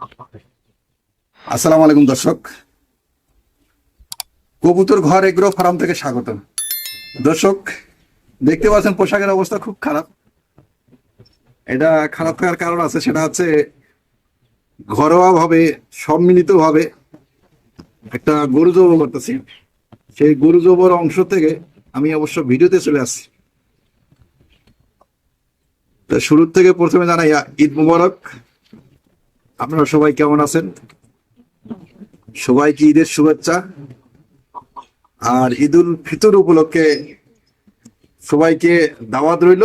আসসালামু আলাইকুম দর্শক। কবুতর ঘর এগ্রো ফার্ম থেকে স্বাগত দর্শক, দেখতে পাচ্ছেন পোশাকের অবস্থা খুব খারাপ। এটা খারাপ থাকার কারণ আছে, সেটা হচ্ছে ঘরোয়া ভাবে সম্মিলিত ভাবে একটা গরু জব করতেছি। সেই গরু জবর অংশ থেকে আমি অবশ্য ভিডিওতে চলে আসছি। তো শুরুর থেকে প্রথমে জানাই ঈদ মুবারক। আপনারা সবাই কেমন আছেন? সবাইকে ঈদের শুভেচ্ছা। আর ঈদুল ফিতর উপলক্ষে সবাইকে দাওয়াত রইল,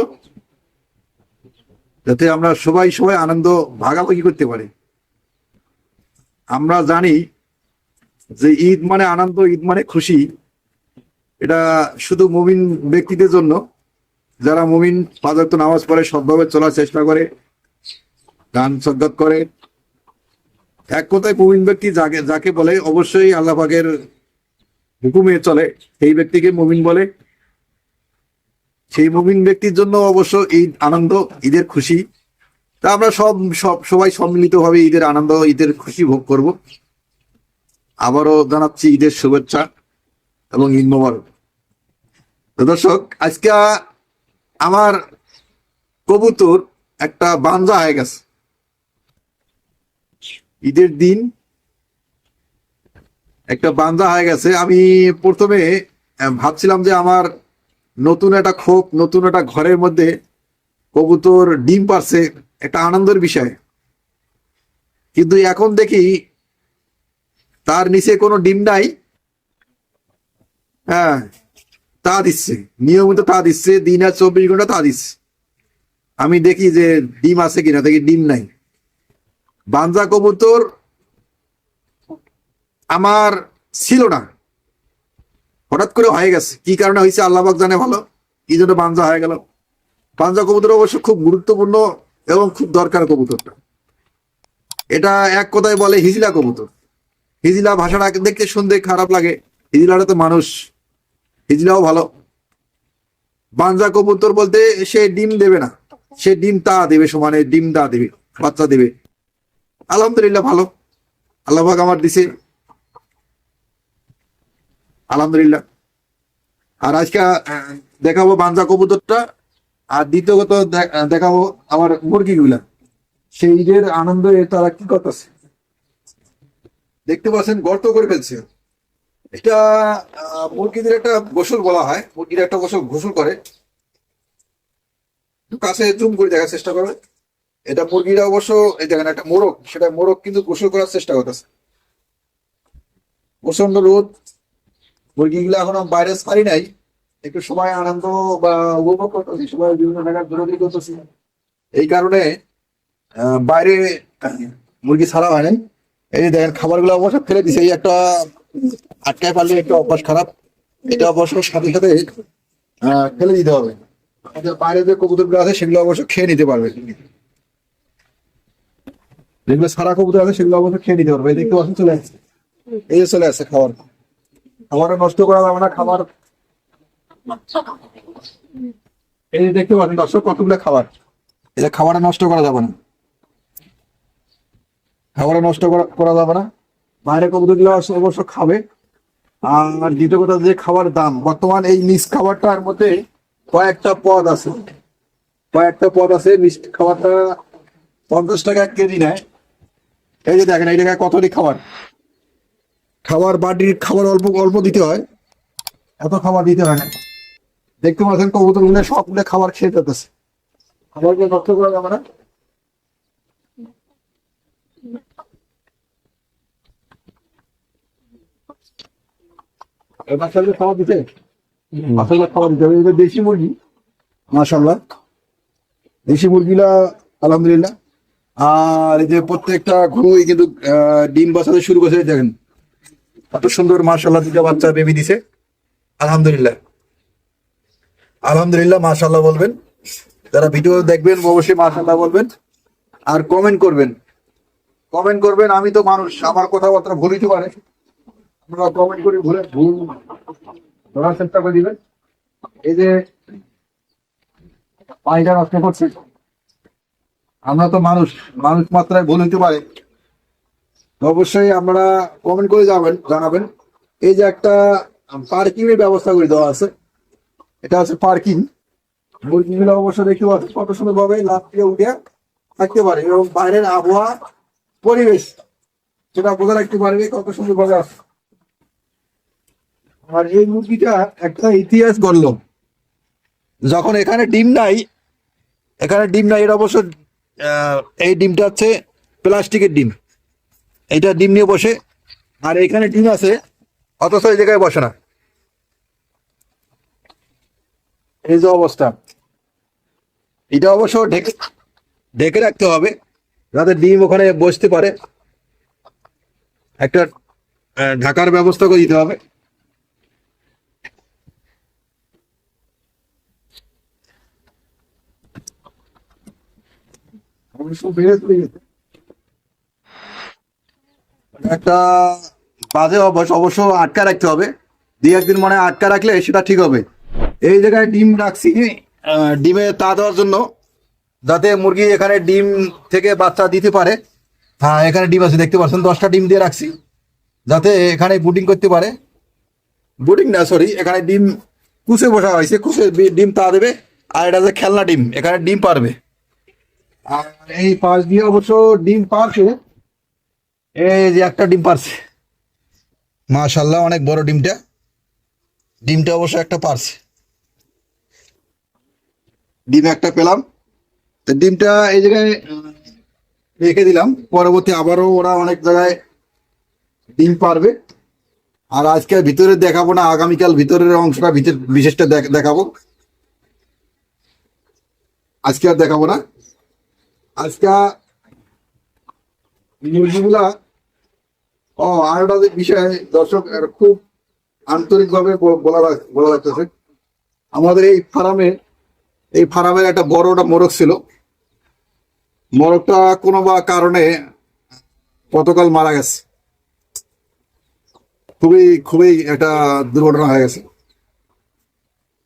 যাতে আমরা সবাই সবাই আনন্দ ভাগাভাগি করতে পারি। আমরা জানি যে ঈদ মানে আনন্দ, ঈদ মানে খুশি। এটা শুধু মুমিন ব্যক্তিদের জন্য। যারা মুমিন, পাঁচ নামাজ পড়ে, সৎভাবে চলার চেষ্টা করে, গান সজ্জাত করে এক কথায় মুমিন ব্যক্তি যাকে যাকে বলে, অবশ্যই আল্লাহ পাকের হুকুমে চলে। সেই ব্যক্তিকে মুমিন বলে। সেই মুমিন ব্যক্তির জন্য অবশ্য ঈদ আনন্দ, ঈদের খুশি। তা আমরা সব সব, সবাই সম্মিলিত ভাবে ঈদের আনন্দ, ঈদের খুশি ভোগ করব। আবারও জানাচ্ছি ঈদের শুভেচ্ছা এবং ঈদ মোবারক। দর্শক, আজকে আমার কবুতর একটা বাঞ্জা হয়ে গেছে। ঈদের দিন একটা বান্দা হয়ে গেছে। আমি প্রথমে ভাবছিলাম যে আমার নতুন একটা খোপ, নতুন একটা ঘরের মধ্যে কবুতর, ডিম পারছে, একটা আনন্দের বিষয়। কিন্তু এখন দেখি তার নিচে কোনো ডিম নাই। হ্যাঁ তা দিচ্ছে, নিয়মিত তা দিচ্ছে, দিন আর চব্বিশ ঘণ্টা তা দিচ্ছে। আমি দেখি যে ডিম আছে কিনা, দেখি ডিম নাই। বাঞ্জা কবুতর আমার ছিল না। হঠাৎ করে হয়ে গেছে। কি কারণে হয়েছে আল্লাহবাক জানে ভালো? কি জন্য বাঞ্জা হয়ে গেল? বাঞ্জা কবুতর অবশ্য খুব গুরুত্বপূর্ণ এবং খুব দরকার কবুতরটা। এটা এক কথায় বলে হিজলা কবুতর। হিজলা ভাষাটা দেখতে শুনতে খারাপ লাগে। হিজলাটা তো মানুষ। হিজলাও ভালো। বাঞ্জা কবুতর বলতে সে ডিম দেবে না। সে ডিম তা দেবে সমানে, ডিম দা দেবে, বাচ্চা দেবে। আলহামদুলিল্লাহ, ভালো। আল্লাহ পাক আমার দিছে। আলহামদুলিল্লাহ। আর আজকে দেখাবো বাঞ্জা কবুতরটা। আর দ্বিতীয়ত দেখাবো আমার মুরগিগুলা। সেই ঈদের আনন্দে তারা কি করতেছে? দেখতে পাচ্ছেন, গর্ত করে ফেলছে। এটা মুরগিদের একটা গোসল বলা হয়। মুরগির একটা গোসল গোসল করে। কাছে জুম করে দেখার চেষ্টা করবে এটা মুরগিরা অবশ্য এই দেখেন একটা মোরগ, সেটা মোরগ কিন্তু গোসল করার চেষ্টা করতেছে। প্রচণ্ড রোদ, মুরগিগুলো এখনও বাইরে ছাড়ি নাই, একটু সময়, আনন্দ বা উপভোগ করতেছি, সবাই বিভিন্ন জায়গায় দৌড়াদৌড়ি করতেছি। এই কারণে বাইরে মুরগি ছাড়া হয় নাই। এই দেখেন, খাবারগুলো অবশ্য ফেলে দিছে, এই একটা আটকায় পারলে একটা অভ্যাস খারাপ। এটা অবশ্য সাথে সাথে ফেলে দিতে হবে। বাইরে যে কবুতরগুলো আছে, সেগুলো অবশ্য খেয়ে নিতে পারবে। যেগুলো সারা কবুতর আছে সেগুলো অবশ্য খেয়ে নিতে পারবে। দেখতে পাচ্ছেন, চলে আসছে। এই যে চলে আসছে খাবার। খাবারটা নষ্ট করা যাবে না, খাবার। এই যে দেখতে পাচ্ছেন দর্শক, কতগুলো খাবার। এটা খাবারটা নষ্ট করা যাবে না। খাবারটা নষ্ট করা যাবে না। বাইরে কবুতরগুলো অবশ্য- খাবে। আর দ্বিতীয় কথা যে খাবার দাম। বর্তমান এই মিক্স খাবারটার মধ্যে কয়েকটা পদ আছে। কয়েকটা পদ আছে, মিষ্টি খাবারটা পঞ্চাশ টাকা এক কেজি নেয়। এই যে দেখেন এই জায়গায় কতটি খাবার? খাবার বাটির খাবার অল্প অল্প দিতে হয়। এত খাবার দিতে হয় না। দেখতে পাচ্ছেন কবুতরগুলো সবগুলো খাবার খেয়ে যেতেছে খাবারগুলো নষ্ট করা যাবে না। বাচ্চাগুলো খাবার দিতে? বাচ্চাগুলো খাবার দিতে হবে। দেশি মুরগি মাশাল্লাহ দেশি মুরগিলা আলহামদুলিল্লাহ। আর এই যে প্রত্যেকটা ঘুই কিন্তু ডিম বাঁচাতে শুরু করেছে দেখেন। কত সুন্দর মার্শাল্লাহ দুটা বাচ্চা বেবি দিছে। আলহামদুলিল্লাহ। আলহামদুলিল্লাহ মাশাল্লাহ বলবেন। যারা ভিডিও দেখবেন, অবশ্যই মাশাল্লাহ বলবেন। আর কমেন্ট করবেন। কমেন্ট করবেন, আমি তো মানুষ, আমার কথাবার্তা ভুল হইতে পারে। আপনারা কমেন্ট করে ভুলে ভুল ধরার চেষ্টা করে দিবেন। এই যে পানিটা নষ্ট করছে। আমরা তো মানুষ মানুষ মাত্রায় ভুল হইতে পারে। অবশ্যই আমরা কমেন্ট করে যাবেন, জানাবেন। এই যে একটা পার্কিং এর ব্যবস্থা করে দেওয়া আছে, এটা হচ্ছে পার্কিং মুরগিগুলো অবশ্য দেখতে পাচ্ছেন, কত সুন্দর ভাবে লাভ দিয়ে উঠে থাকতে পারে এবং বাইরের আবহাওয়া, পরিবেশ, সেটা বোঝা রাখতে পারবে কত সুন্দর ভাবে আছে। আর এই মুরগিটা একটা ইতিহাস গড়ল। যখন এখানে ডিম নাই, এখানে ডিম নাই এটা অবশ্য এই ডিমটা হচ্ছে প্লাস্টিকের ডিম। এইটা ডিম নিয়ে বসে। আর এখানে ডিম আছে, অথচ এই জায়গায় বসে না। এই যে অবস্থা। এটা অবশ্য ঢেকে ঢেকে রাখতে হবে, যাতে ডিম ওখানে বসতে পারে। একটা ঢাকার ব্যবস্থা করে দিতে হবে অবশ্য বেড়ে চলে গেছে একটা বাজে অভ্যাস অবশ্য আটকা রাখতে হবে। দুই একদিন মনে হয় আটকা রাখলে সেটা ঠিক হবে। এই জায়গায় ডিম রাখছি ডিমে তা দেওয়ার জন্য যাতে মুরগি এখানে ডিম থেকে বাচ্চা দিতে পারে। হ্যাঁ এখানে ডিম আছে, দেখতে পাচ্ছেন, দশটা ডিম দিয়ে রাখছি। যাতে এখানে বুটিং করতে পারে। বুটিং না সরি এখানে ডিম কুচে বসা হয়েছে কুচে ডিম তা দেবে, আর এটা যে খেলনা ডিম, এখানে ডিম পারবে। আর এই পাশ দিয়ে অবশ্য ডিম পারছে। এই যে একটা ডিম পারছে। মাশাল্লাহ অনেক বড় ডিমটা। ডিমটা অবশ্য একটা পারছে। ডিম একটা পেলাম। তো ডিমটা এই জায়গায় রেখে দিলাম। পরবর্তী আবারও ওরা অনেক জায়গায় ডিম পারবে। আর আজকে ভিতরে দেখাবো না আগামীকাল ভিতরের অংশটা ভিতর বিশেষটা দেখ- দেখাবো। আজকে আর দেখাবো না। আজকে মুরগিগুলা, ও, আর একটা বিষয়, দর্শক খুব আন্তরিকভাবে বলা বলা লাগতেছে। আমাদের এই ফার্মে, এই ফার্মের একটা বড় একটা মোরগ ছিল। মোরগটা কোনো বা কারণে গতকাল মারা গেছে। খুবই খুবই একটা দুর্ঘটনা হয়ে গেছে।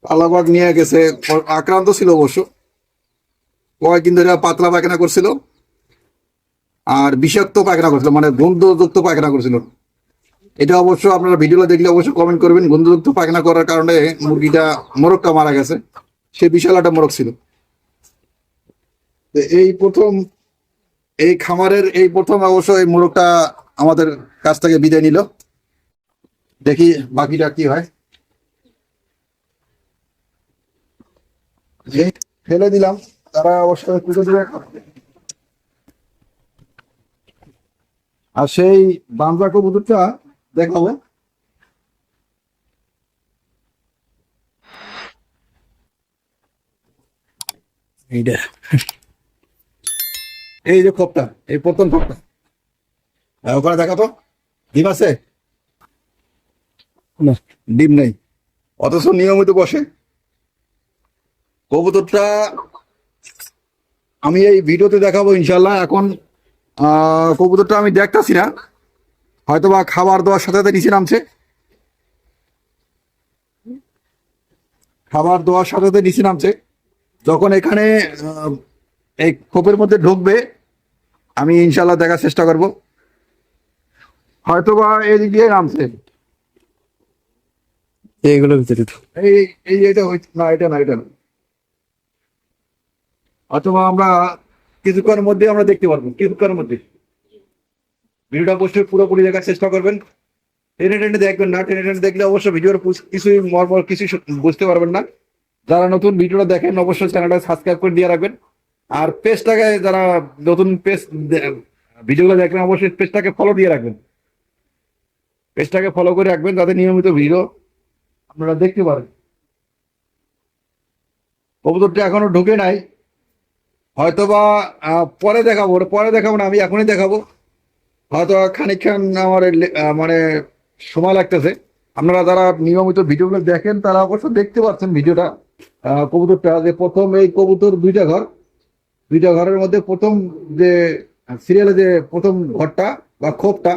আল্লাহবাগ নিয়ে গেছে আক্রান্ত ছিল অবশ্য। কয়েকদিন ধরে পাতলা পায়খানা করছিল আর বিষাক্ত পায়খানা করছিল মানে গন্ধযুক্ত পায়খানা করছিল। এটা অবশ্য আপনারা ভিডিওটা দেখলে অবশ্যই কমেন্ট করবেন, গন্ধযুক্ত পায়খানা করার কারণে মুরগিটা, মোরগটা মারা গেছে। সে বিশাল একটা মোরগ ছিল। এই প্রথম, এই খামারের এই প্রথম অবশ্য এই মোরগটা আমাদের কাছ থেকে বিদায় নিল। দেখি বাকিটা কি হয়। ফেলে দিলাম। তারা অবশ্যই আর সেই বান্দা কবুতরটা দেখাবো। এইটা এই যে খোপটা, এই প্রথম খোপটা। ওখানে দেখা তো ডিম আছে? ডিম নেই। অথচ নিয়মিত বসে। কবুতরটা আমি এই ভিডিওতে দেখাবো ইনশাল্লাহ এখন কবুতরটা আমি দেখতাছি না। হয়তো বা খাবার দেওয়ার সাথে সাথে নিচে নামছে। খাবার দেওয়ার সাথে সাথে নিচে নামছে। যখন এখানে এই খোপের মধ্যে ঢুকবে আমি ইনশাল্লাহ দেখার চেষ্টা করব। হয়তো বা এদিক দিয়ে নামছে। এইগুলো ভিতরে এই এই এটা না এটা না এটা না। অথবা আমরা কিছুক্ষণের মধ্যে আমরা দেখতে পারব, কিছুক্ষণের মধ্যে। ভিডিওটা অবশ্যই পুরোপুরি দেখার চেষ্টা করবেন। টেনে টেনে দেখবেন না, টেনে টেনে দেখলে অবশ্যই ভিডিওর কিছুই মর্মর কিছুই সু- বুঝতে পারবেন না। যারা নতুন ভিডিওটা দেখেন, অবশ্যই চ্যানেলটা সাবস্ক্রাইব করে দিয়ে রাখবেন। আর পেজটাকে যারা নতুন পেজ ভিডিওগুলো দেখবেন অবশ্যই পেজটাকে ফলো দিয়ে রাখবেন। পেজটাকে ফলো করে রাখবেন, যাতে নিয়মিত ভিডিও আপনারা দেখতে পারেন। কবুতরটা এখনও ঢুকে নাই। হয়তো বা পরে দেখাবো পরে দেখাবো না, আমি এখনই দেখাবো। হয়তো খানিকক্ষণ আমার মানে সময় লাগতেছে। আপনারা যারা নিয়মিত ভিডিওগুলো দেখেন, তারা অবশ্য দেখতে পাচ্ছেন ভিডিওটা। কবুতরটা যে প্রথম এই কবুতর দুইটা ঘর, দুইটা ঘরের মধ্যে প্রথম যে সিরিয়ালে যে প্রথম ঘরটা বা খোপটা,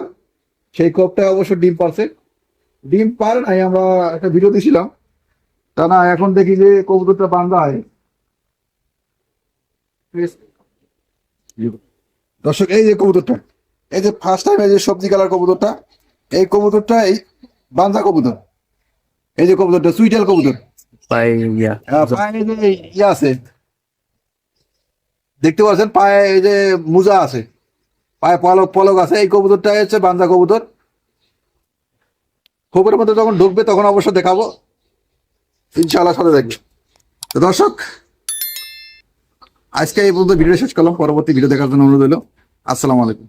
সেই খোপটা অবশ্য ডিম পারছে ডিম পারে নাই, আমরা একটা ভিডিও দিয়েছিলাম তা না, এখন দেখি যে কবুতরটা বান্ধা হয় দর্শক এই যে কবুতরটা এই যে ফার্স্ট টাইম এই যে সবজি কালার কবুতরটা এই কবুতরটাই বাঞ্জা কবুতর। এই যে কবুতরটা সুইটাল কবুতর। ইয়া। পায়ে এই যে আছে। দেখতে পাচ্ছেন পায়ে এই যে মোজা আছে। পায়ে পলক পলক আছে। এই কবুতরটা হচ্ছে বান্দা কবুতর। খবরের মধ্যে যখন ঢুকবে তখন অবশ্য দেখাবো। ইনশাআল্লাহ সাথে দেখবে দর্শক আজকে এই পর্যন্ত ভিডিও শেষ করলাম। পরবর্তী ভিডিও দেখার জন্য অনুরোধ হলো আসসালামু আলাইকুম।